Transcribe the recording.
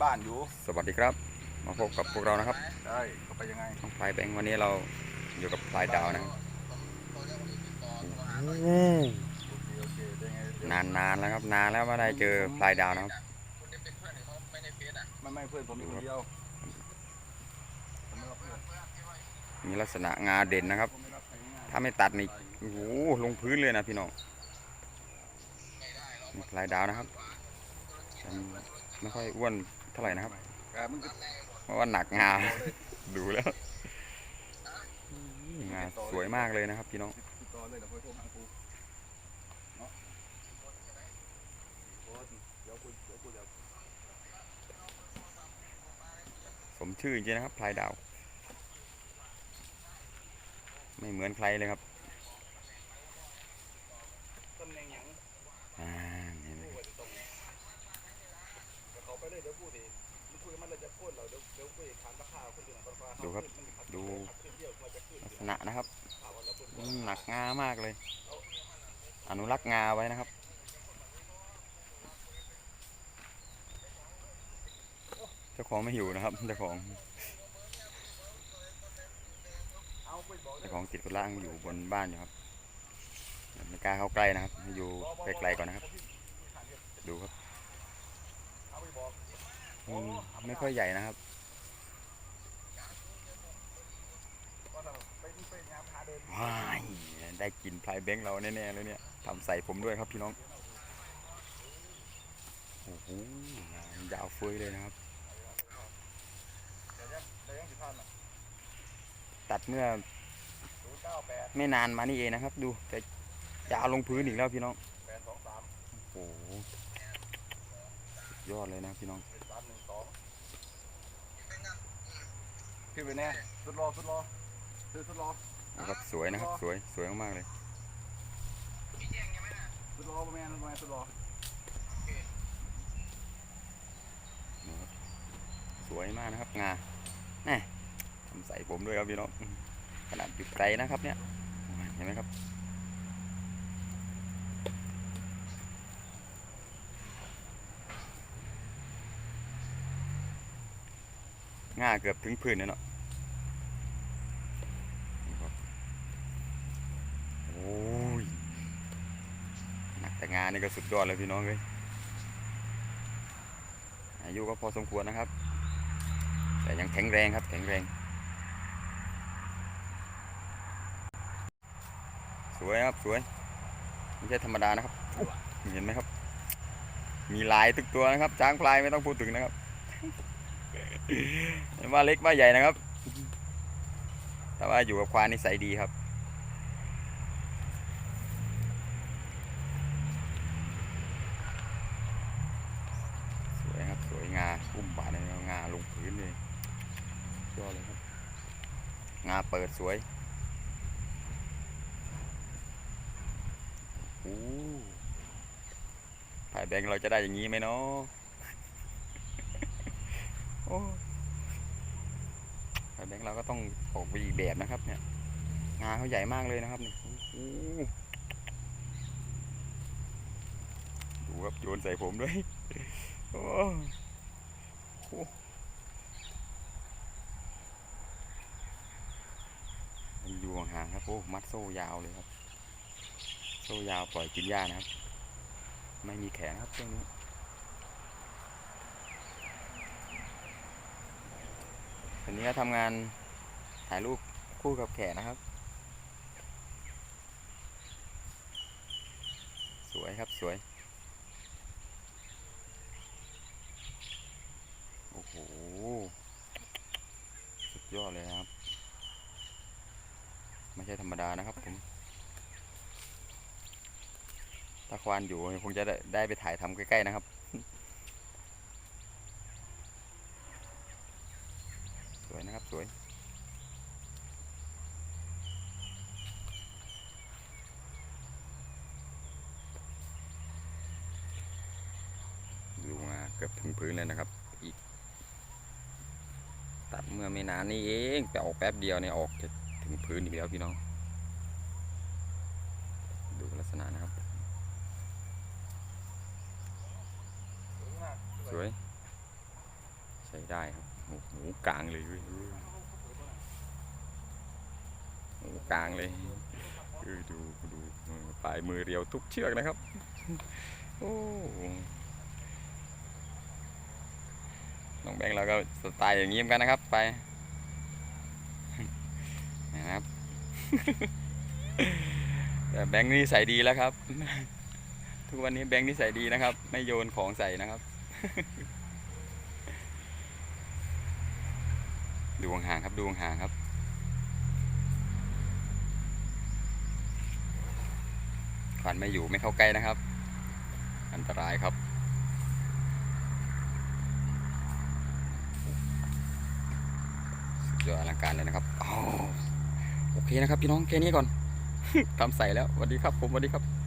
ให้มันมีบ้านอยู่สวัสดีครับ มาพบกับพวกเรานะครับได้ก็ไปยังไงน้องพลายแบงค์วันนี้เราอยู่กับพลายดาวนะครับโอเคโอเคได้ไงเดี๋ยวนานนานแล้วครับนานแล้วไม่ได้เจอพลายดาวนะครับไม่ไม่เพื่อนผมมีคนเดียวผมไม่รับเพื่อนมีลักษณะงาเด่นนะครับผมไม่รับใครง่ายถ้าไม่ตัดนี่โอ้โหลงพื้นเลยนะพี่น้องนี่พลายดาวนะครับแต่ไม่ค่อยอ้วน เท่าไหร่นะครับๆอ่ามึงก็เพราะว่าหนักงา ดูแล้วงาสวยมากเลยนะครับพี่น้องติดต่อเลยเดี๋ยวค่อยโทรหากูเนาะโอ้ยเดี๋ยวคุยเดี๋ยวคุยเดี๋ยวสมชื่อจริงๆนะครับพลายดาว ไม่เหมือนใครเลยครับ นะนะครับหนักงามากเลย อนุรักษ์งาไว้นะครับ เจ้าของไม่อยู่นะครับเจ้าของเอาไปบอกเลยเจ้าของติดธุระอยู่บนบ้านอยู่ครับไม่กล้าเข้าใกล้นะครับให้อยู่ไกลๆก่อนนะครับ ดูครับ ไม่ค่อยใหญ่นะครับ ว่าเราไปไปงานพาเดิน ว้ายได้กินพลายเบงค์เราแน่ๆเลยเนี่ยทำใส่ผมด้วยครับพี่น้อง โอ้โหยาวเฟ้ยเลยนะครับ ตัดเมื่อไม่นานมานี่เองนะครับ ดูแต่ยาวลงพื้นอีกแล้วพี่น้อง โอ้โหยอดเลยนะพี่น้องเจ็ดสามหนึ่งสองขึ้นไปแน่สุดรอสุดรอคือสุดรอ นะครับสวยนะครับสวยสวยมากๆเลยสุดรอประมาณประมาณสุดรอสวยมากนะครับงาแน่ทำใส่ผมด้วยครับพี่น้องขนาดอยู่ไกลนะครับเนี่ยเห็นไหมครับง่าเกือบถึงพื้นเลยเนาะนี่ครับโอ้ยหนักแต่ งานนี่ก็สุดยอดเลยพี่น้องเลยอายุก็พอสมควรนะครับ แต่ยังแข็งแรงครับแข็งแรง สวยครับสวยไม่ใช่ธรรมดานะครับเห็นไหมครับ มีลายทุกตัวนะครับ ช้างพลายไม่ต้องพูดถึงนะครับว่าเล็กว่าใหญ่นะครับ แต่ว่าอยู่กับควานนิสัยดีครับ สวยครับ สวยงา อุ้มบาดเลยงาลงพื้นเลยยอดเลยครับ งาเปิดสวยโอ้ถ่ายแบงค์เราจะได้อย่างนี้ไหมเนาะโอ้ถ่ายแบงค์เราก็ต้องออกไปอีกแบบนะครับเนี่ย งาเขาใหญ่มากเลยนะครับนี่โอ้โหดูครับโยนใส่ผมด้วย โอ้ โหอยู่ห่างครับโอ้มัดโซ่ยาวเลยครับ โซ่ยาวปล่อยกินหญ้านะครับ ไม่มีแขนครับช่วงนี้วันนี้ก็ทำงานถ่ายรูปคู่กับแขกนะครับ สวยครับสวย โอ้โห สุดยอดเลยนะครับ ไม่ใช่ธรรมดานะครับผม ถ้าควานอยู่คงจะได้ได้ไปถ่ายทำใกล้ ๆ นะครับสวยนะครับสวยดูมาเกือบถึงพื้นเลยนะครับ อีก ตัดเมื่อไม่นานนี้เองแต่ออกแป๊บเดียวเนี่ยออกจะ ถึงพื้นอีกแล้วพี่น้อง ดูลักษณะนะครับสูงมากสวยได้ครับโอ้โหกลางเลยเว้ยโอ้โหกลางเลยดูดูปลายมือเรียวทุกเชือกนะครับ โอ้น้องแบงค์เราก็สไตล์อย่างนี้เหมือนกันนะครับไป นะครับแต่แบงค์นี่ใส่ดีแล้วครับ ทุกวันนี้แบงค์นี่ใส่ดีนะครับ ไม่โยนของใส่นะครับดูห่างครับดูห่างครับควันไม่อยู่ไม่เข้าใกล้นะครับ อันตรายครับสุดยอดอลังการเลยนะครับอ้าว โอเคนะครับพี่น้องแค่นี้ก่อนทำใส่แล้วสวัสดีครับผมสวัสดีครับ